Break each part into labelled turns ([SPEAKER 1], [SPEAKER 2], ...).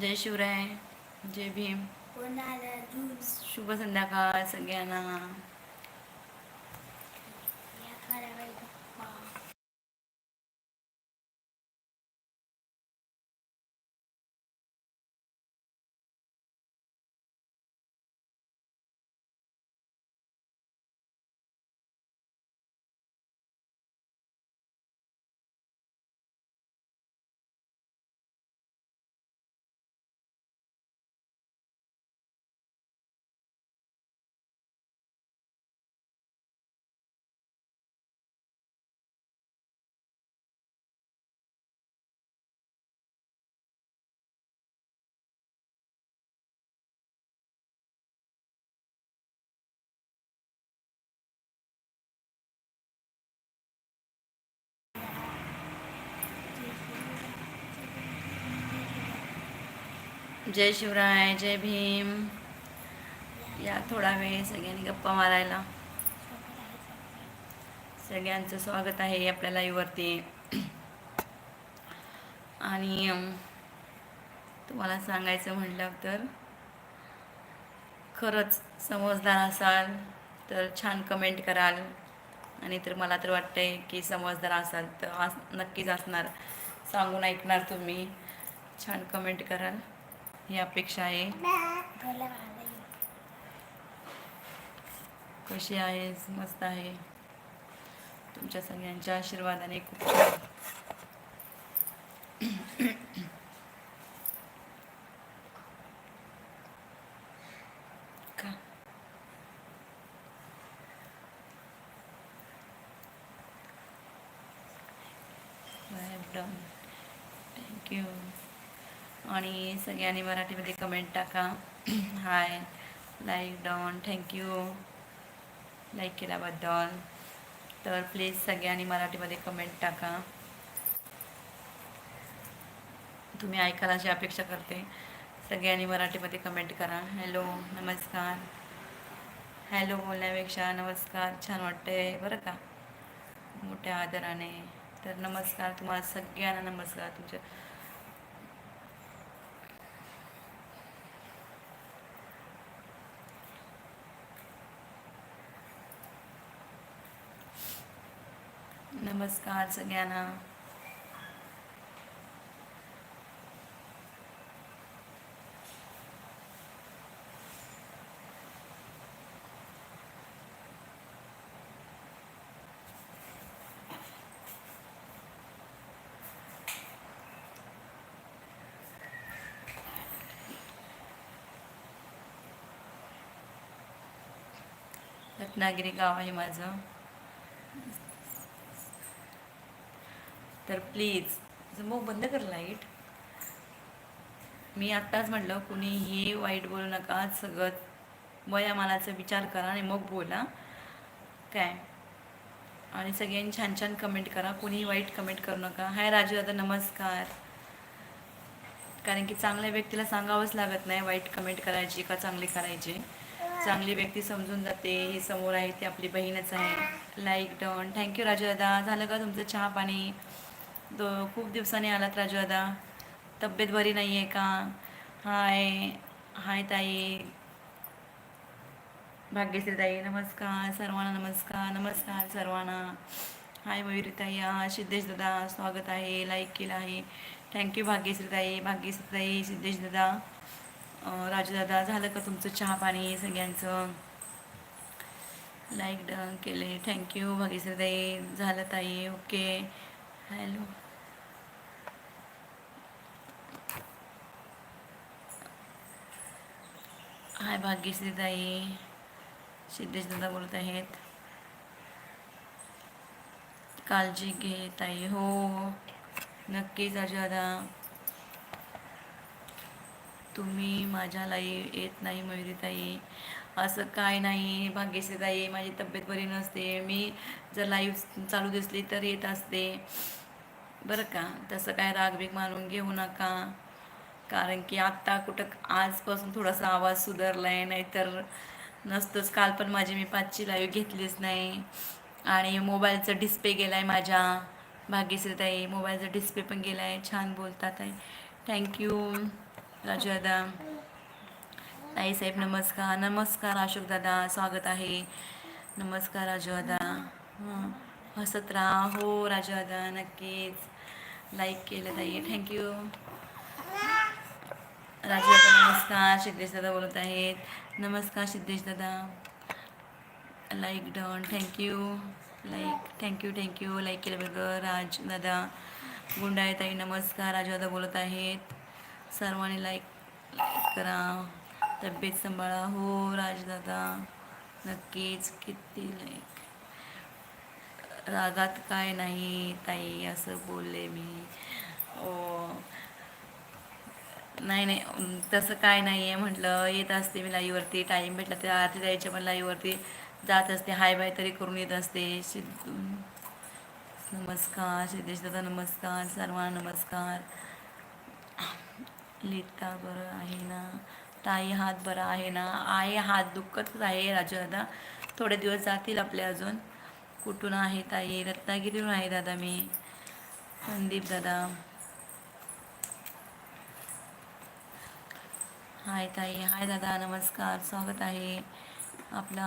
[SPEAKER 1] जय शिवराय जय भीम. शुभ संध्याकाळ सगळ्यांना
[SPEAKER 2] या करावाई गप्पा
[SPEAKER 1] जय शिवराय जय भीम. या थोडा वेळ सगळ्यांनी गप्पा मारायला. सगळ्यांचं स्वागत आहे आपल्या लाईव्हवरती आणि तुम्हाला सांगायचं म्हटलं तर खरंच समजदार असाल तर छान कमेंट कराल. आणि तर मला तर वाटतंय की समजदार असाल तर आस नक्कीच असणार. सांगून ऐकणार तुम्ही. छान कमेंट कराल. ही अपेक्षा
[SPEAKER 2] भाला
[SPEAKER 1] कशी आहेस मस्त आहे। तुमच्या सगळ्यांच्या आशीर्वादाने खूप का? थँक्यू आणि सगळ्यांनी मराठीमध्ये कमेंट टाका. Hi like done thank you like केल्याबद्दल तर प्लीज सगळ्यांनी मराठीमध्ये कमेंट टाका. तुम्ही ऐकायला अशी अपेक्षा करते. सगळ्यांनी मराठीमध्ये कमेंट करा. हॅलो नमस्कार. हॅलो बोलण्यापेक्षा नमस्कार छान वाटते बरं का? मोठ्या आदराने. तर नमस्कार तुम्हाला सगळ्यांना नमस्कार. तुमच्या नमस्कार सगळ्यांना. रत्नागिरी गाव आहे माझं. तर प्लीज मग बंद कर लाइट. मी आत्ताच म्हटलं कुणीही वाईट बोलू नका सगळं वयामालाचा विचार करा आणि मग बोला. काय? आणि सगळ्यांनी छान छान कमेंट करा कुणीही वाईट कमेंट करू नका. हाय राजू दादा नमस्कार. कारण की चांगल्या व्यक्तीला सांगावंच लागत नाही वाईट कमेंट करायची का चांगली करायची. चांगली व्यक्ती समजून जाते हे समोर आहे ती आपली बहीणच आहे. लाईक डन थँक्यू राजू दादा. झालं का तुमचं चहा पाणी? दो खूप दिवसांनी आलात राजू दादा तब्येत बरी नाही आहे का? हाय हाय ताई. भाग्यश्री ताई नमस्कार सर्वांना नमस्कार नमस्कार सर्वांना. हाय मयुरी ताई हा सिद्धेश दादा स्वागत आहे लाईक केलं आहे. थँक्यू भाग्यश्री ताई भाग्यश्री ताई सिद्धेश दादा. राजू दादा झालं का तुमचं चहा पाणी सगळ्यांचं? लाईक डन केले थँक्यू भाग्यश्री ताई. झालं ताई ओके हॅलो हाय भाग्यश्री ताई सिद्धेश दादा बोलत आहेत. काळजी घे ताई. हो, हो. नक्कीच दादा तुम्ही माझ्या लाईव्ह येत नाही मयुरी ताई असं काय नाही भाग्यश्रीताई माझी तब्येत बरी नसते मी जर लाईव्ह चालू दिसली तर येत असते. बरं का? तसं काय रागबीग मानून घेऊ नका. कारण की आत्ता कुठं आजपासून थोडासा आवाज सुधारला आहे नाहीतर नसतंच. काल पण माझी मी पाचची लाईव्ह घेतलीच नाही. आणि मोबाईलचा डिस्प्ले गेला आहे माझ्या भाग्यश्रीताई मोबाईलचा डिस्प्ले पण गेला आहे छान बोलतात आहे थँक्यू राजू दादा. ताई साहेब नमस्कार. नमस्कार अशोक दादा. स्वागत आहे. नमस्कार राजू दादा. हसत राहा. हो राजू दादा नक्कीच. लाईक केलं ताई. थँक्यू राजू दादा नमस्कार. सिद्धेश दादा बोलत आहेत. नमस्कार सिद्धेश दादा. Like done thank you like thank you thank you like केलं बरोबर राज दादा. गुंडाळे ताई नमस्कार. राजू दादा बोलत आहेत. सर्वांनी लाईक लाईक करा. तब्येत सांभाळा. हो राजदादा. नक्कीच. किती लाईक. रागात काय नाही ताई असं बोलले मी. ओ. नाही नाही. तसं काय नाही आहे म्हटलं. येत असते मी लाईवरती. टाईम भेटला तर आरती जायच्या पण लाईवरती जात असते. हाय बाय तरी करून येत असते. सिद्धू. नमस्कार. सिद्धेश दादा नमस्कार. सर्वांना नमस्कार. लिहिता बरं आहे ना? ताई हात बरा आहे ना? आहे हात दुखतच आहे राजू दादा थोडे दिवस जातील आपले अजून. कुठून आहे ताई? रत्नागिरीहून आहे दादा मी. संदीप दादा. हाय ताई. हाय दादा. नमस्कार. स्वागत आहे आपला.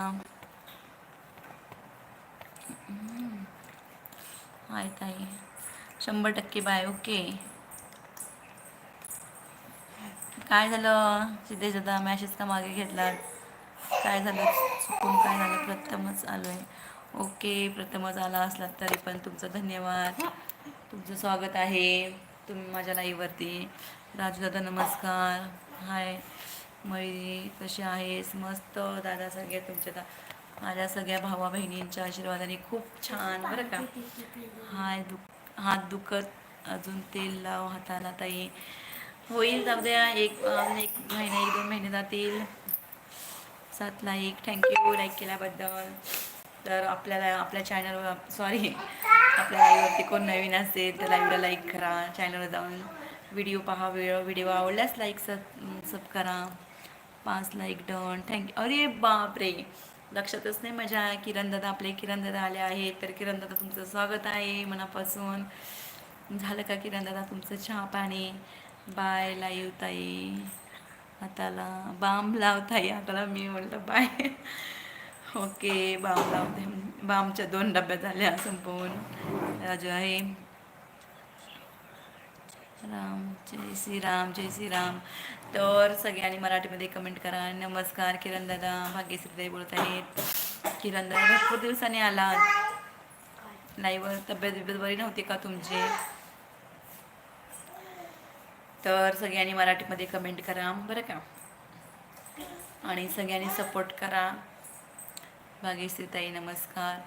[SPEAKER 1] हाय ताई. शंभर टक्के बाय. ओके. काय झालं? सिद्धेश दादा मॅसेज का मागे घेतला काय झालं? चुकून काय झालं? प्रथमच आलो आहे ओके प्रथमच आला असलात तरी पण तुमचं धन्यवाद. तुमचं स्वागत आहे. तुम्ही माझ्या लाईव्हवरती राजू दादा नमस्कार. हाय. मयुरी कशी आहेस? मस्त. दादा सगळ्या तुमच्या दा माझ्या सगळ्या भावा बहिणींच्या आशीर्वादाने खूप छान बरं का? हाय दुख हात दुखत अजून तेल लाव हाताला ताई. होईल जाऊ द्या एक एक महिना एक दोन महिने जातील. सात लाईक थँक्यू लाईक केल्याबद्दल. तर आपल्याला आपल्या चॅनलवर सॉरी आपल्या लाईव्हवरती कोण नवीन असेल तर लाईव्हला लाईक करा. चॅनलवर जाऊन व्हिडिओ पहा व्हिडिओ व्हिडिओ आवडल्यास लाईक सब सब करा. पाच लाईक डन थँक्यू अरे बापरे! लक्षातच नाही माझ्या. किरण दादा आपले किरण दादा आले आहेत. तर किरण दादा तुमचं स्वागत आहे मनापासून. झालं का किरण दादा तुमचं चहा पाणी? बाय लाईव ताई. हाताला बाम लावताई हाताला मी म्हटलं बाय. ओके बाम लावते बामच्या दोन डब्या झाल्या संपवून राजू आहे राम जय श्रीराम जय श्रीराम. तर सगळ्यांनी मराठीमध्ये कमेंट करा. नमस्कार किरण दादा. भाग्यश्रीताई बोलत आहेत. किरण दादा भरपूर दिवसांनी आला लाईव्हवर तब्येत बिब्येत बरी नव्हती का तुमची? तर सगळ्यांनी मराठीमध्ये कमेंट करा. बरं का? आणि सगळ्यांनी सपोर्ट करा. भाग्यश्रीताई नमस्कार.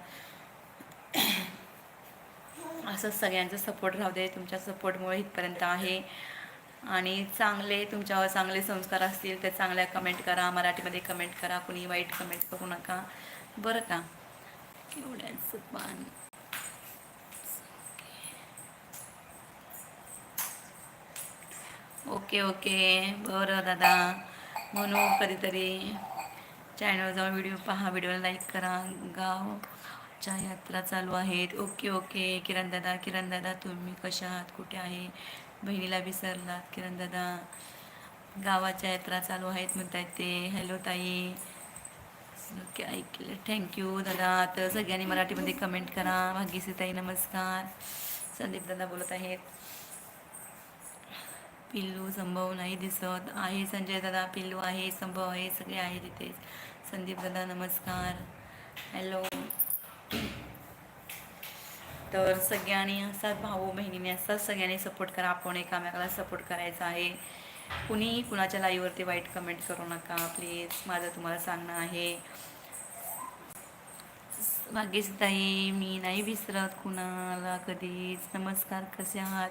[SPEAKER 1] असंच सगळ्यांचा सपोर्ट राहू दे. तुमच्या सपोर्टमुळे इथपर्यंत आहे. आणि चांगले तुमच्यावर चांगले संस्कार असतील तर चांगल्या कमेंट करा. मराठीमध्ये कमेंट करा. कुणी वाईट कमेंट करू नका. बरं का? एवढ्याच पान. Okay okay. बरं दादा. म्हणू कधीतरी चॅनल जाऊन व्हिडिओ पहा. व्हिडिओला लाईक करा. गावच्या यात्रा चालू आहेत. Okay okay. किरण दादा किरण दादा तुम्ही कशा आहात? कुठे आहे? बहिणीला विसरलात किरण दादा. गावाच्या यात्रा चालू आहेत म्हणतायत ते. हॅलो ताई. ओके ऐकलं. थँक्यू दादा. तर सगळ्यांनी मराठीमध्ये कमेंट करा. भाग्यसी ताई नमस्कार. संदीप दादा बोलत आहेत. पिल्लू संभव नाही दिसत. आहे संजय दादा पिल्लू आहे संभव आहे सगळे आहे तिथे संदीप दादा नमस्कार. हॅलो तर सगळ्यांनी असाच भाऊ बहिणीने असाच सगळ्यांनी सपोर्ट करा. आपण एकामेकाला सपोर्ट करायचा आहे. कुणीही कुणाच्या लाईव्हवरती वाईट कमेंट करू नका प्लीज माझं तुम्हाला सांगणं आहे. भाग्यश्रीताई मी नाही विसरत कुणाला कधीच. नमस्कार कसे आहात?